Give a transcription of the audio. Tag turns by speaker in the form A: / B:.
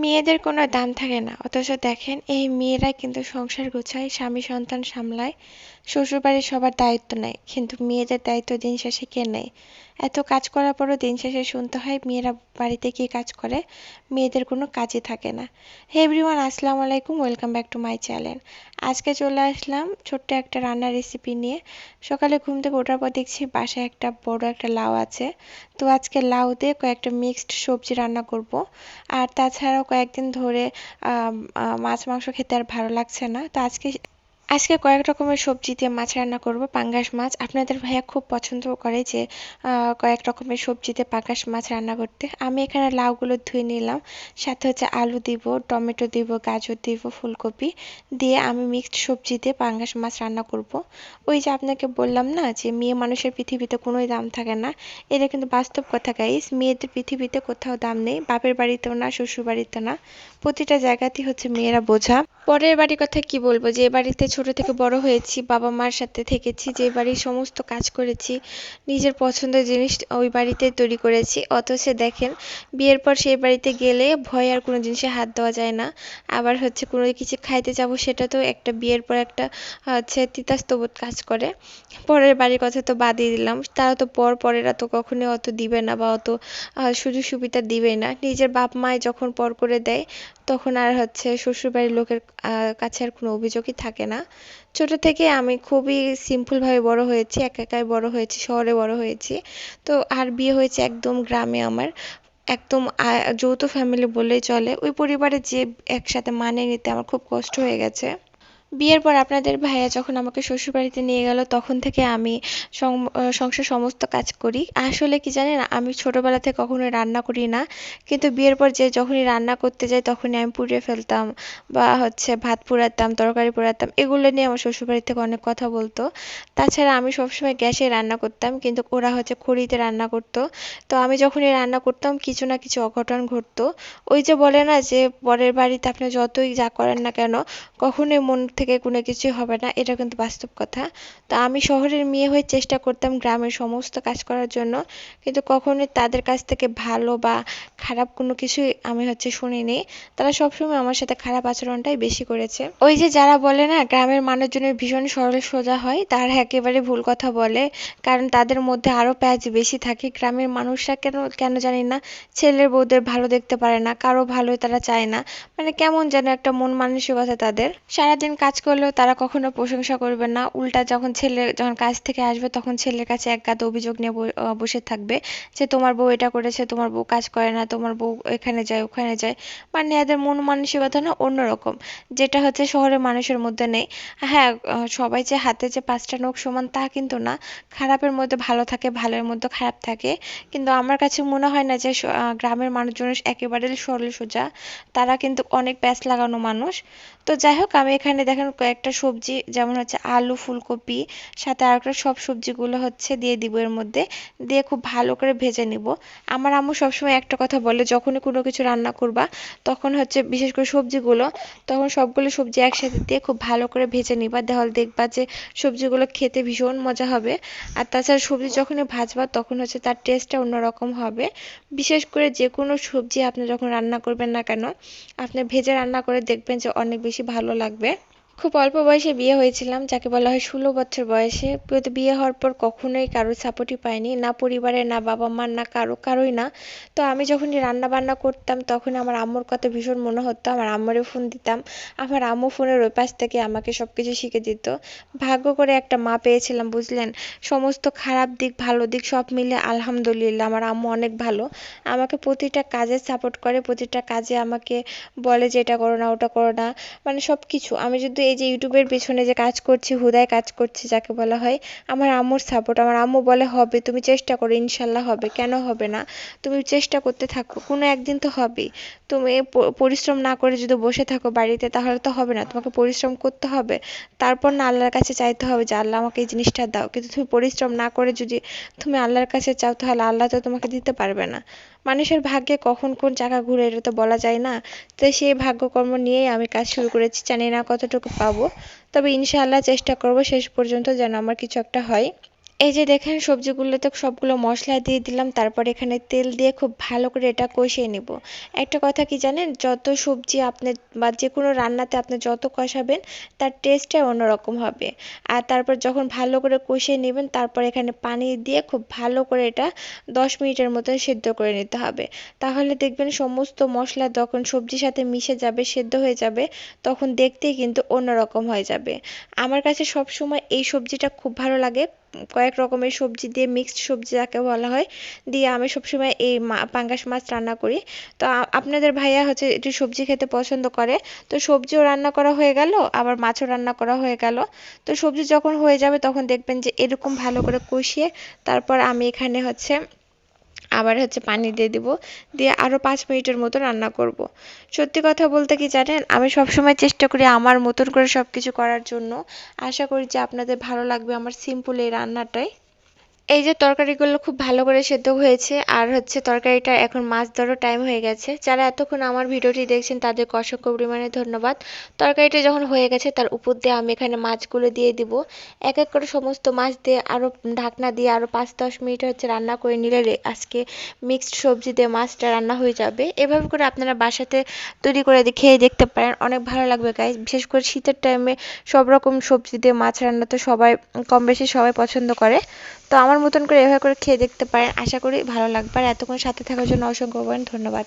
A: মেয়েদের কোনো দাম থাকে না। অথচ দেখেন, এই মেয়েরা কিন্তু সংসার গোছায় স্বামী সন্তান সামলায়। শ্বশুরবাড়ির সবার দায়িত্ব নেয়, কিন্তু মেয়েদের দায়িত্ব দিন শেষে কে নেয়? এত কাজ করার পরও দিন শেষে শুনতে হয়, মেয়েরা বাড়িতে কি কাজ করে? মেয়েদের কোনো কাজই থাকে না। হে এভরিওয়ান, আসসালামু আলাইকুম, welcome back to my channel. আজকে চলে আসলাম ছোট্ট একটা রান্নার রেসিপি নিয়ে। সকালে ঘুম থেকে ওঠার পর দেখছি বাসায় একটা বড় একটা লাউ আছে। তো আজকে লাউ দিয়ে কয়েকটা মিক্সড সবজি রান্না করব। আর তাছাড়াও কয়েকদিন ধরে মাছ, মাংস খেতে আর ভালো লাগছে না। তো আজকে আজকে কয়েক রকমের সবজি দিয়ে মাছ রান্না করব। পাঙ্গাস মাছ, আপনাদের ভাইয়া খুব পছন্দ করে যে কয়েক রকমের সবজি দিয়ে পাঙ্গাস মাছ রান্না করতে। আমি এখানে লাউগুলো ধুয়ে নিলাম, সাথে হচ্ছে আলু দিব, টমেটো দিব, গাজর দিব, ফুলকপি দিয়ে আমি মিক্সড সবজি দিয়ে পাঙ্গাস মাছ রান্না করব। ওই যে আপনাকে বললাম না যে, মেয়ে মানুষের পৃথিবীতে কোনোই দাম থাকে না। এটা কিন্তু বাস্তব কথা গাইস মেয়েদের পৃথিবীতে কোথাও দাম নেই, বাপের বাড়িতেও না শ্বশুর বাড়িতে না। প্রতিটা জায়গাতেই হচ্ছে মেয়েরা বোঝা। পরের বাড়ির কথা কি বলব? যে বাড়িতে ছোট থেকে বড় হয়েছি, বাবা মার সাথে থেকেছি, যে বাড়ির সমস্ত কাজ করেছি, নিজের পছন্দের জিনিস ওই বাড়িতে তৈরি করেছি। অথচ দেখেন, বিয়ের পর সেই বাড়িতে গেলে ভয় আর কোনো জিনিসে হাত দেওয়া যায় না। আবার হচ্ছে কোনো কিছু খাইতে যাব, সেটা তো একটা বিয়ের পর একটা, হচ্ছে তিতাস্তবোধ কাজ করে। পরের বাড়ির কথা তো বাদই দিলাম। তারা তো পর পরেরা তো কখনোই অত দিবে না বা অত সুযোগ সুবিধা দিবে না। নিজের বাপ মায় যখন পর করে দেয়, তখন আর হচ্ছে শ্বশুরবাড়ির লোকের কাছে আর কোনো অভিযোগই থাকে না। ছোট থেকে আমি খুবই সিম্পলভাবে বড় হয়েছি, একা একাই বড় হয়েছি, শহরে বড় হয়েছি। তো আর বিয়ে হয়েছে একদম গ্রামে আমার। একদম যৌথ ফ্যামিলি বললেই চলে। ওই পরিবারে যে একসাথে মানিয়ে নিতে আমার খুব কষ্ট হয়ে গেছে। বিয়ের পর আপনাদের ভাইয়া যখন আমাকে শ্বশুরবাড়িতে নিয়ে গেল, তখন থেকে আমি সংসার সমস্ত কাজ করি। আসলে কি জানেন, আমি ছোটবেলা থেকে কখনোই রান্না করি না। কিন্তু বিয়ের পর যে যখনই রান্না করতে যাই, তখনই আমি পুড়িয়ে ফেলতাম বা হচ্ছে ভাত পুড়াতাম, তরকারি পোড়াতাম, এগুলো নিয়ে আমার শ্বশুরবাড়ি থেকে অনেক কথা বলতো। তাছাড়া আমি সবসময় গ্যাসে রান্না করতাম, কিন্তু ওরা হচ্ছে খড়িতে রান্না করতো। তো আমি যখনই রান্না করতাম, কিছু না কিছু অঘটন ঘটতো। ওই যে বলে না যে, পরের বাড়িতে আপনি যতই যা করেন না কেন, কখনোই মন থেকে কোনো কিছুই হবে না, এটা কিন্তু বাস্তব কথা। তো আমি শহরের মেয়ে হয়ে চেষ্টা করতাম গ্রামের সমস্ত কাজ করার জন্য, কিন্তু কখনোই তাদের কাছ থেকে ভালো বা খারাপ কোনো কিছুই আমি হচ্ছে শুনিনি। তারা সবসময় আমার সাথে খারাপ আচরণটাই বেশি করেছে। ওই যে যারা বলে না, গ্রামের মানুষজনের ভীষণ সরল সোজা হয়, তারা একেবারে ভুল কথা বলে, কারণ তাদের মধ্যে আরও প্যাঁচ বেশি থাকে। গ্রামের মানুষরা কেন কেন জানি না, ছেলের বউদের ভালো দেখতে পারে না, কারও ভালোই তারা চায় না। মানে কেমন যেন একটা মন মানসিকতা তাদের। সারাদিন কাজ করলেও তারা কখনো প্রশংসা করবে না। উল্টা যখন ছেলে, যখন কাজ থেকে আসবে, তখন ছেলের কাছে এক গাদ অভিযোগ নিয়ে বসে থাকবে যে, তোমার বউ এটা করেছে, তোমার বউ কাজ করে না, তোমার বউ এখানে যায়, ওখানে যায়। মানে এদের মন মানসিকতা না অন্যরকম, যেটা হচ্ছে শহরের মানুষের মধ্যে নেই। হ্যাঁ সবাই যে হাতে যে পাঁচটা নখ সমান তা কিন্তু না। খারাপের মধ্যে ভালো থাকে, ভালোর মধ্যে খারাপ থাকে। কিন্তু আমার কাছে মনে হয় না যে গ্রামের মানুষজন একেবারে সরল সোজা। তারা কিন্তু অনেক প্যাঁচ লাগানো মানুষ। তো যাই হোক, আমি এখানে দেখেন কয়েকটা সবজি, যেমন হচ্ছে আলু, ফুলকপি, সাথে আর একটা সব সবজিগুলো হচ্ছে দিয়ে দিব এর মধ্যে, দিয়ে খুব ভালো করে ভেজে নিব। আমার আম্মু সবসময় একটা কথা বলে, যখনই কোনো কিছু রান্না করবা, তখন হচ্ছে বিশেষ করে সবজিগুলো, তখন সবগুলো সবজি একসাথে দিয়ে খুব ভালো করে ভেজে নিবা। তাহলে দেখবা যে সবজিগুলো খেতে ভীষণ মজা হবে। আর তাছাড়া সবজি যখনই ভাজবা, তখন হচ্ছে তার টেস্টটা অন্যরকম হবে। বিশেষ করে যে কোনো সবজি আপনি যখন রান্না করবেন না কেন, আপনি ভেজে রান্না করে দেখবেন যে অনেক বেশি ভালো লাগবে। খুব অল্প বয়সে বিয়ে হয়েছিলাম, যাকে বলা হয় ষোলো বছর বয়সে। বিয়ে হওয়ার পর কখনোই কারোর সাপোর্টই পাইনি, না পরিবারের, না বাবা মার না কারও, কারোই না। তো আমি যখনই রান্না বান্না করতাম তখন আমার আম্মুর কথা ভীষণ মনে হতো। আমার আম্মুরে ফোন দিতাম। আমার আম্মু ফোনের ওই পাশ থেকে আমাকে সব কিছু শিখে দিত। ভাগ্য করে একটা মা পেয়েছিলাম, বুঝলেন? সমস্ত খারাপ দিক, ভালো দিক সব মিলে আলহামদুলিল্লাহ আমার আম্মু অনেক ভালো। আমাকে প্রতিটা কাজে সাপোর্ট করে, প্রতিটা কাজে আমাকে বলে যে এটা করো না, ওটা করো না মানে সব কিছু আমি যদি এই যে ইউটিউবের পেছনে যে কাজ করছি, হুদায় কাজ করছি যাকে বলা হয়, আমার আম্মুর সাপোর্ট আমার আম্মু বলে হবে, তুমি চেষ্টা করো, ইনশাল্লাহ হবে। কেন হবে না? তুমি চেষ্টা করতে থাকো, কোনো একদিন তো হবেই। তুমি পরিশ্রম না করে যদি বসে থাকো বাড়িতে, তাহলে তো হবে না। তোমাকে পরিশ্রম করতে হবে। তারপর না আল্লাহর কাছে চাইতে হবে যে, আল্লাহ আমাকে এই জিনিসটা দাও। কিন্তু তুমি পরিশ্রম না করে যদি তুমি আল্লাহর কাছে চাও, তাহলে আল্লাহ তো তোমাকে দিতে পারবে না। মানুষের ভাগ্যে কখন কোন চাকা ঘুরে, এটা তো বলা যায় না। তো সেই ভাগ্যকর্ম নিয়েই আমি কাজ শুরু করেছি। জানি না কতটুকু পাবো। তবে ইনশাল্লাহ চেষ্টা করব শেষ পর্যন্ত যেন আমার কিছু একটা হয়। এই যে দেখেন সবজিগুলোতে সবগুলো মশলা দিয়ে দিলাম, তারপর এখানে তেল দিয়ে খুব ভালো করে এটা কষিয়ে নিব। একটা কথা কি জানেন? যত সবজি আপনি বা যে কোনো রান্নাতে আপনি যত কষাবেন, তার টেস্টটাই অন্যরকম হবে। আর তারপর যখন ভালো করে কষিয়ে নেবেন, তারপর এখানে পানি দিয়ে খুব ভালো করে এটা দশ মিনিটের মতো সেদ্ধ করে নিতে হবে। তাহলে দেখবেন সমস্ত মশলা যখন সবজির সাথে মিশে যাবে, সেদ্ধ হয়ে যাবে, তখন দেখতেই কিন্তু অন্যরকম হয়ে যাবে। আমার কাছে সব সময় এই সবজিটা খুব ভালো লাগে। কয়েক রকমের সবজি দিয়ে মিক্সড সবজি যাকে বলা হয়, দিয়ে আমি সবসময় এই পাঙ্গাস মাছ রান্না করি। তো আপনাদের ভাইয়া হচ্ছে একটু সবজি খেতে পছন্দ করে। তো সবজিও রান্না করা হয়ে গেল, আবার মাছও রান্না করা হয়ে গেল। তো সবজি যখন হয়ে যাবে তখন দেখবেন যে এরকম ভালো করে কষিয়ে তারপর আমি এখানে হচ্ছে আবার হচ্ছে পানি দিয়ে দিব। দিয়ে আরও পাঁচ মিনিটের মতো রান্না করব। সত্যি কথা বলতে কি জানেন, আমি সবসময় চেষ্টা করি আমার মতন করে সব কিছু করার জন্য। আশা করি যে আপনাদের ভালো লাগবে আমার সিম্পল এই রান্নাটাই। এই যে তরকারিগুলো খুব ভালো করে সেদ্ধ হয়েছে, আর হচ্ছে তরকারিটা এখন মাছ ধরার টাইম হয়ে গেছে। যারা এতক্ষণ আমার ভিডিওটি দেখছেন, তাদেরকে অসংখ্য পরিমাণে ধন্যবাদ। তরকারিটা যখন হয়ে গেছে, তার উপর দিয়ে আমি এখানে মাছগুলো দিয়ে দিব। এক এক করে সমস্ত মাছ দিয়ে আরও ঢাকনা দিয়ে আরও পাঁচ দশ মিনিট হচ্ছে রান্না করে নিলে আজকে মিক্সড সবজি দিয়ে মাছটা রান্না হয়ে যাবে। এভাবে করে আপনারা বাসাতে তৈরি করে খেয়ে দেখতে পারেন। অনেক ভালো লাগবে গাইজ বিশেষ করে শীতের টাইমে সব রকম সবজি দিয়ে মাছ রান্না তো সবাই, কম বেশি সবাই পছন্দ করে। তো আমার মতন করে এভাবে করে খেয়ে দেখতে পারেন। আশা করি ভালো লাগবে। আর এতক্ষণ সাথে থাকার জন্য অসংখ্য ধন্যবাদ।